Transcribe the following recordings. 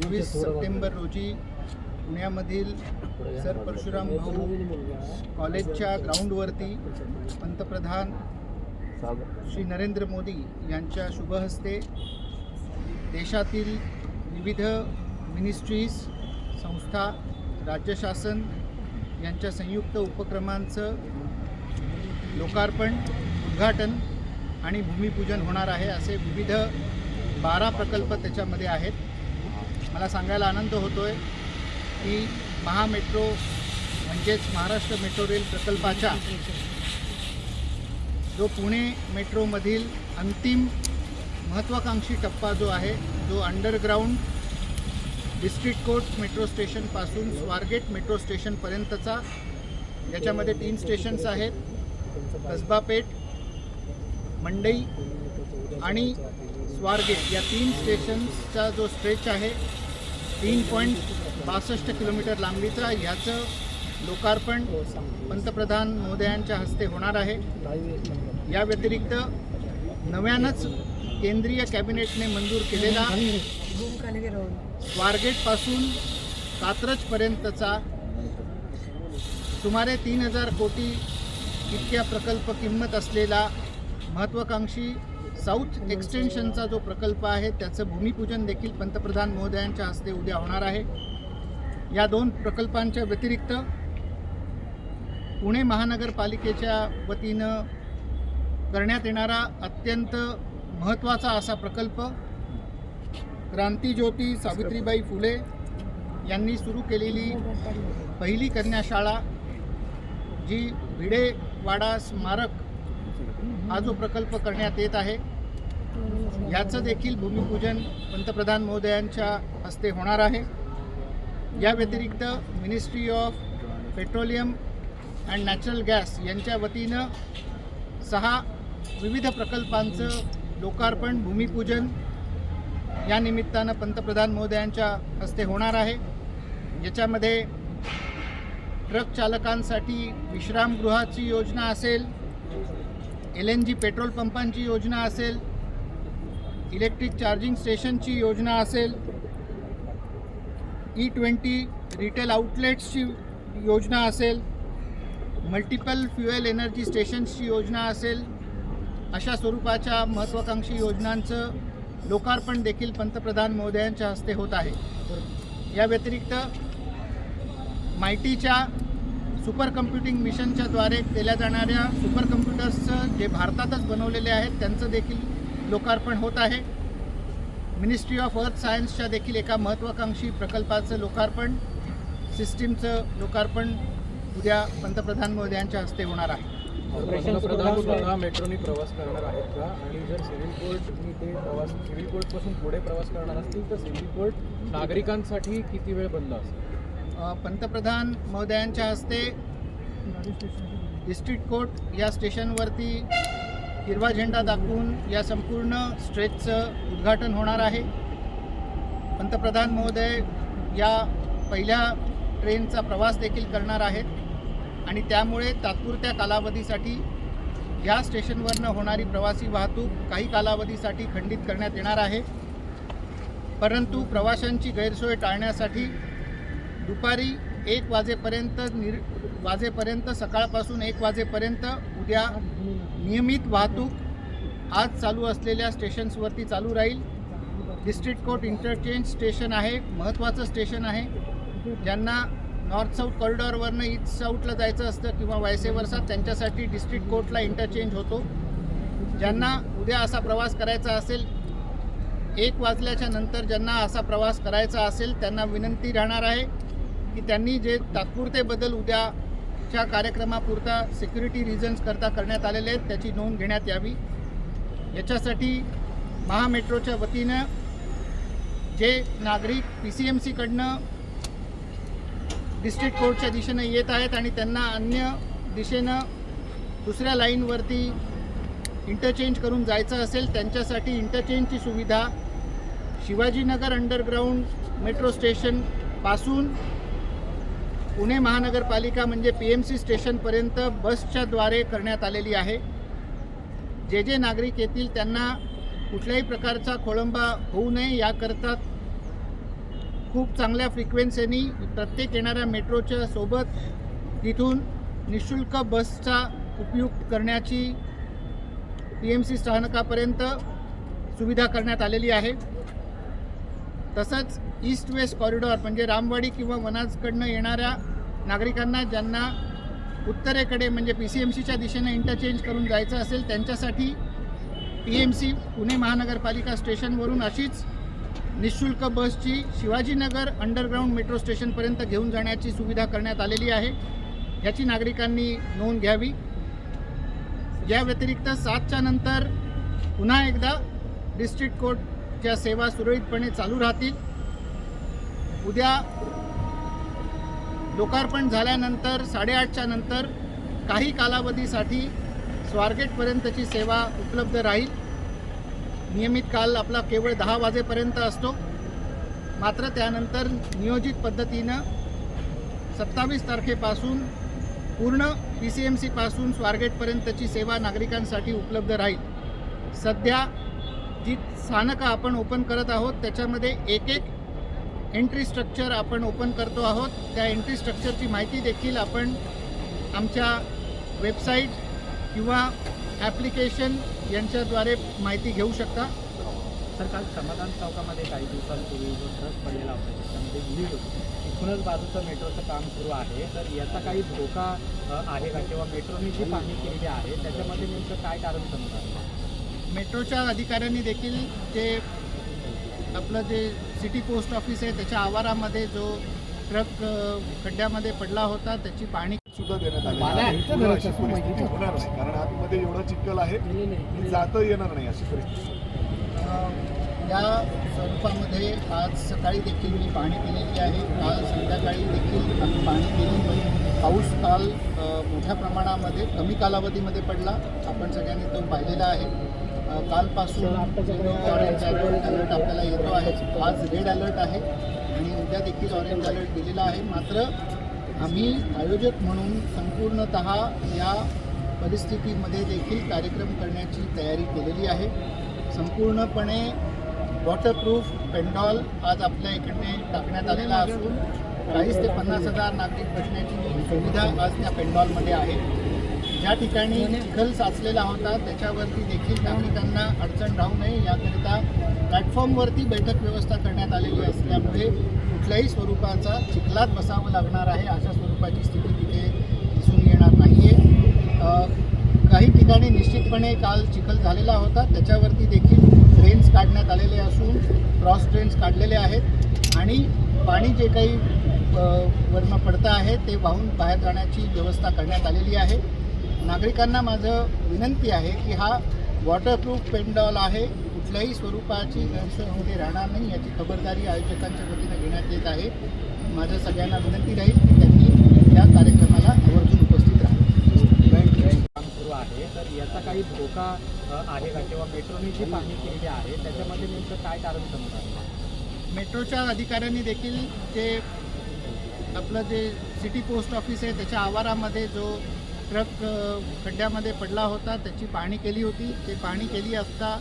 चोवीस सप्टेंबर रोजी पुण्यामधील सर परशुराम भाऊ कॉलेजच्या ग्राउंडवरती पंतप्रधान श्री नरेंद्र मोदी यांच्या शुभहस्ते देशातील विविध मिनिस्ट्रीज संस्था राज्य शासन यांच्या संयुक्त उपक्रमांचं लोकार्पण उद्घाटन आणि भूमिपूजन होणार आहे. असे विविध बारा प्रकल्प त्याच्यामध्ये आहेत. मला सांगायला आनंद होतो आहे की महामेट्रो म्हणजेच महाराष्ट्र मेट्रो रेल प्रकल्पाच्या जो पुणे मेट्रोमधील अंतिम महत्त्वाकांक्षी टप्पा जो आहे जो अंडरग्राऊंड डिस्ट्रिक्ट कोर्ट मेट्रो स्टेशनपासून स्वारगेट मेट्रो स्टेशनपर्यंतचा याच्यामध्ये तीन स्टेशन्स आहेत. कसबापेठ मंडई आणि स्वारगेट. या तीन स्टेशन्सचा जो स्ट्रेच आहे तीन पॉईंट बासष्ट किलोमीटर लांबीचा ह्याचं लोकार्पण पंतप्रधान मोदयांच्या हस्ते होणार आहे. या व्यतिरिक्त नव्यानंच केंद्रीय कॅबिनेटने मंजूर केलेला स्वारगेटपासून कात्रजपर्यंतचा सुमारे तीन हजार कोटी इतक्या प्रकल्प किंमत असलेला महत्त्वाकांक्षी साऊथ एक्सटेन्शनचा जो प्रकल्प आहे त्याचं भूमिपूजन देखील पंतप्रधान महोदयांच्या हस्ते उद्या होणार आहे. या दोन प्रकल्पांच्या व्यतिरिक्त पुणे महानगरपालिकेच्या वतीनं करण्यात येणारा अत्यंत महत्त्वाचा असा प्रकल्प क्रांतीज्योती सावित्रीबाई फुले यांनी सुरू केलेली पहिली कन्याशाळा जी भिडेवाडा स्मारक हा जो प्रकल्प करण्यात येत आहे. याचं देखील भूमिपूजन पंतप्रधान महोदयांच्या हस्ते होणार आहे. या व्यतिरिक्त ministry of petroleum and natural gas यांच्या वतीनं सहा विविध प्रकल्पांचं लोकार्पण भूमिपूजन या निमित्तानं पंतप्रधान महोदयांच्या हस्ते होणार आहे. याच्यामध्ये ट्रक चालकांसाठी विश्रामगृहाची योजना असेल एल एन जी पेट्रोल पंपांची योजना असेल इलेक्ट्रिक चार्जिंग स्टेशनची योजना असेल ई ट्वेंटी रिटेल आउटलेट्सची योजना असेल मल्टिपल फ्युएल एनर्जी स्टेशन्सची योजना असेल अशा स्वरूपाच्या महत्त्वाकांक्षी योजनांचं लोकार्पण देखील पंतप्रधान महोदयांच्या हस्ते होत आहे. या व्यतिरिक्त मायटीच्या सुपर कम्प्युटिंग मिशनच्याद्वारे केल्या जाणाऱ्या सुपर कम्प्युटर्सचं जे भारतातच बनवलेले आहेत त्यांचं देखील लोकार्पण होत आहे. मिनिस्ट्री ऑफ अर्थ सायन्सच्या देखील एका महत्त्वाकांक्षी प्रकल्पाचं लोकार्पण सिस्टीमचं लोकार्पण उद्या पंतप्रधान मोदयांच्या हस्ते होणार आहे. पंतप्रधान मेट्रोनी प्रवास करणार आहेत का? आणि जर सिव्हिल कोर्टनी ते प्रवास सिव्हिल कोर्टपासून पुढे प्रवास करणार असतील तर सिव्हिल कोर्ट नागरिकांसाठी किती वेळ बंद असेल? अ, पंतप्रधान महोदयांच्या हस्ते डिस्ट्रिक्ट कोर्ट या स्टेशनवरती हिरवा झेंडा दाखवून या संपूर्ण स्ट्रेचचं उद्घाटन होणार आहे. पंतप्रधान महोदय या पहिल्या ट्रेनचा प्रवास देखील करणार आहेत आणि त्यामुळे तात्पुरत्या कालावधीसाठी या स्टेशनवरनं होणारी प्रवासी वाहतूक काही कालावधीसाठी खंडित करण्यात येणार आहे. परंतु प्रवाशांची गैरसोय टाळण्यासाठी दुपारी एक वाजेपर्यंत निर वाजेपर्यंत सकाळपासून एक वाजेपर्यंत उद्या नियमित वाहतूक आज चालू असलेल्या स्टेशन्सवरती चालू राहील. डिस्ट्रिक्ट कोर्ट इंटरचेंज स्टेशन आहे महत्त्वाचं स्टेशन आहे. ज्यांना नॉर्थ साऊथ कॉरिडॉरवरनं ईस्ट साऊथला जायचं असतं किंवा वायसे वर्षात त्यांच्यासाठी डिस्ट्रिक्ट कोर्टला इंटरचेंज होतो. ज्यांना उद्या असा प्रवास करायचा असेल एक वाजल्याच्या नंतर ज्यांना असा प्रवास करायचा असेल त्यांना विनंती राहणार आहे. की त्यांनी जे तात्पुरते बदल उद्याच्या कार्यक्रमापुरता सिक्युरिटी रिझन्स करता करण्यात आलेले आहेत त्याची नोंद घेण्यात यावी. याच्यासाठी महामेट्रोच्या वतीनं जे नागरिक पी सी एम सीकडनं डिस्ट्रिक्ट कोर्टच्या दिशेनं येत आहेत आणि त्यांना अन्य दिशेनं दुसऱ्या लाईनवरती इंटरचेंज करून जायचं असेल त्यांच्यासाठी इंटरचेंजची सुविधा शिवाजीनगर अंडरग्राऊंड मेट्रो स्टेशनपासून पुणे महानगरपालिका म्हणजे पी एम सी स्टेशनपर्यंत बसच्या द्वारे करण्यात आलेली आहे. जे जे नागरिक येतील त्यांना कुठल्याही प्रकारचा खोळंबा होऊ नये याकरता खूप चांगल्या फ्रिक्वेन्सीनी प्रत्येक येणाऱ्या मेट्रोच्या सोबत तिथून निशुल्क बसचा उपयोग करण्याची पी एम सी स्थानकापर्यंत सुविधा करण्यात आलेली आहे. तसंच ईस्ट वेस्ट कॉरिडॉर म्हणजे रामवाडी किंवा वनाजकडनं येणाऱ्या नागरिकांना ज्यांना उत्तरेकडे म्हणजे पी सी एम सीच्या दिशेने इंटरचेंज करून जायचं असेल त्यांच्यासाठी पी एम सी पुणे महानगरपालिका स्टेशनवरून अशीच निशुल्क बसची शिवाजीनगर अंडरग्राऊंड मेट्रो स्टेशनपर्यंत घेऊन जाण्याची सुविधा करण्यात आलेली आहे. याची नागरिकांनी नोंद घ्यावी. या व्यतिरिक्त सातच्या नंतर पुन्हा एकदा डिस्ट्रिक्ट कोर्टच्या सेवा सुरळीतपणे चालू राहतील. उद्या लोकार्पण झाल्यानंतर साडेआठच्या नंतर काही कालावधीसाठी स्वारगेटपर्यंतची सेवा उपलब्ध राहील. नियमित काल आपला केवळ दहा वाजेपर्यंत असतो. मात्र त्यानंतर नियोजित पद्धतीनं सत्तावीस तारखेपासून पूर्ण पी सी एम सीपासून स्वारगेटपर्यंतची सेवा नागरिकांसाठी उपलब्ध राहील. सध्या जी स्थानकं आपण ओपन करत आहोत त्याच्यामध्ये एक एक एंट्री स्ट्रक्चर आपण ओपन करतो आहोत. त्या एंट्री स्ट्रक्चरची माहिती देखील आपण आमच्या वेबसाईट किंवा ॲप्लिकेशन यांच्याद्वारे माहिती घेऊ शकता. सर काल समाधान चौकामध्ये काही दिवसांपूर्वी जो ट्रक पडलेला होता त्याच्यामध्ये लीड होती. तिथूनच बाजूचं मेट्रोचं काम सुरू आहे. तर याचा काही धोका आहे का? किंवा मेट्रोने जी पाहणी केलेली आहे त्याच्यामध्ये नेमकं काय कारण समजणार मेट्रोच्या अधिकाऱ्यांनी देखील जे आपलं जे सिटी पोस्ट ऑफिस आहे त्याच्या आवारामध्ये जो ट्रक खड्ड्यामध्ये पडला होता त्याची पाहणी सुद्धा देण्यात परिस्थिती होणार नाही. कारण आतमध्ये एवढा चिखल आहे की जाता येणार नाही अशी परिस्थिती. या स्वरूपामध्ये आज सकाळी देखील मी पाहणी केलेली आहे. काल संध्याकाळी देखील आम्ही पाहणी केली पाऊस काल मोठ्या प्रमाणामध्ये कमी कालावधीमध्ये पडला. आपण सगळ्यांनी तो पाहिलेला आहे. कालपासून ऑरेंज अलर्ट अलर्ट आपल्याला येतो आहे. आज रेड अलर्ट आहे आणि उद्या देखील ऑरेंज अलर्ट दिलेला आहे. मात्र आम्ही आयोजक म्हणून संपूर्णत या परिस्थितीमध्ये देखील कार्यक्रम करण्याची तयारी केलेली आहे. संपूर्णपणे वॉटरप्रूफ पेंडॉल आज आपल्या इकडे टाकण्यात आलेला असून चाळीस ते पन्नास हजार नागरिक बसण्याची सुविधा आज त्या पेंडॉलमध्ये आहे. ज्या ठिकाणी चिखल साचलेला होता. त्याच्यावरती देखील नागरिकांना अडचण राहू नये. याकरिता प्लॅटफॉर्मवरती बैठक व्यवस्था करण्यात आलेली असल्यामुळे कुठल्याही स्वरूपाचा चिखलात बसावं लागणार आहे. अशा स्वरूपाची स्थिती तिथे दिसून येणार नाही आहे काही ठिकाणी निश्चितपणे काल चिखल झालेला होता. त्याच्यावरती देखील ट्रेन्स काढण्यात आलेले असून क्रॉस ट्रेन्स काढलेले आहेत. आणि पाणी जे काही वर्ण वरनं पडतं आहे ते वाहून बाहेर जाण्याची व्यवस्था करण्यात आलेली आहे. नागरिकांना माझं विनंती आहे की हा वॉटरप्रूफ पेंडॉल आहे. कुठल्याही स्वरूपाची गैरसोय होणे राहणार नाही. याची खबरदारी आयोजकांच्या वतीनं घेण्यात येत आहे. माझं सगळ्यांना विनंती राहील की त्यांनी या कार्यक्रमाला आवर्जून उपस्थित राहावं. काम सुरू आहे. तर याचा काही धोका आहे का? किंवा मेट्रोने जी पाहणी केलेली आहे. त्याच्यामध्ये नेमकं काय कारण समजणार मेट्रोच्या अधिकाऱ्यांनी देखील जे आपलं जे सिटी पोस्ट ऑफिस आहे त्याच्या आवारामध्ये जो ट्रक खड्ड्यामध्ये पडला होता त्याची पाहणी केली होती. ते पाहणी केली असता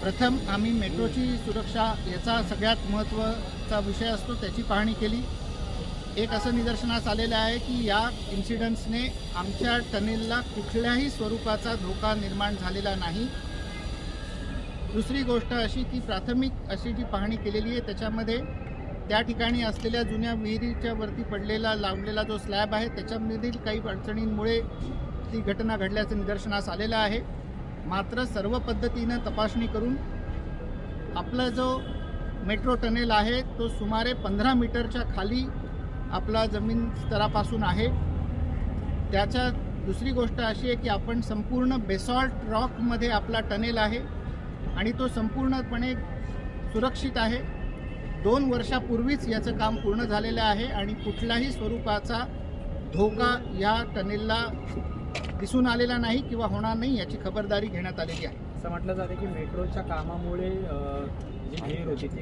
प्रथम आम्ही मेट्रोची सुरक्षा याचा सगळ्यात महत्त्वाचा विषय असतो त्याची पाहणी केली. एक असं निदर्शनास आलेलं आहे की या इन्सिडन्सने आमच्या टनेलला कुठल्याही स्वरूपाचा धोका निर्माण झालेला नाही. दुसरी गोष्ट अशी की प्राथमिक अशी जी पाहणी केलेली आहे त्याच्यामध्ये त्या ठिकाणी असलेल्या जुन्या विहिरीच्या वरती पडलेला लावलेला जो स्लॅब आहे त्याच्यामधील काही अडचणींमुळे ती घटना घडल्याचं निदर्शनास आलेलं आहे. मात्र सर्व पद्धतीनं तपासणी करून आपला जो मेट्रो टनेल आहे तो सुमारे पंधरा मीटरच्या खाली आपला जमीन स्तरापासून आहे. त्याच्या दुसरी गोष्ट अशी आहे की आपण संपूर्ण बेसॉल्ट रॉकमध्ये आपला टनेल आहे आणि तो संपूर्णपणे सुरक्षित आहे. दोन वर्षापूर्वीच याचं काम पूर्ण झालेलं आहे आणि कुठल्याही स्वरूपाचा धोका या टनेलला दिसून आलेला नाही किंवा होणार नाही याची खबरदारी घेण्यात आलेली आहे. असं म्हटलं जातं की मेट्रोच्या कामामुळे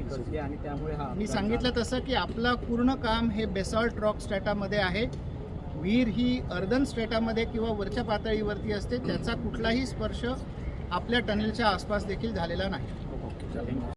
होती आणि त्यामुळे हा मी सांगितलं. तसं की आपलं पूर्ण काम हे बेसॉल्ट रॉक स्ट्रॅटामध्ये आहे. विहीर ही अर्धन स्ट्रॅटामध्ये किंवा वरच्या पातळीवरती असते. त्याचा कुठलाही स्पर्श आपल्या टनेलच्या आसपास देखील झालेला नाही.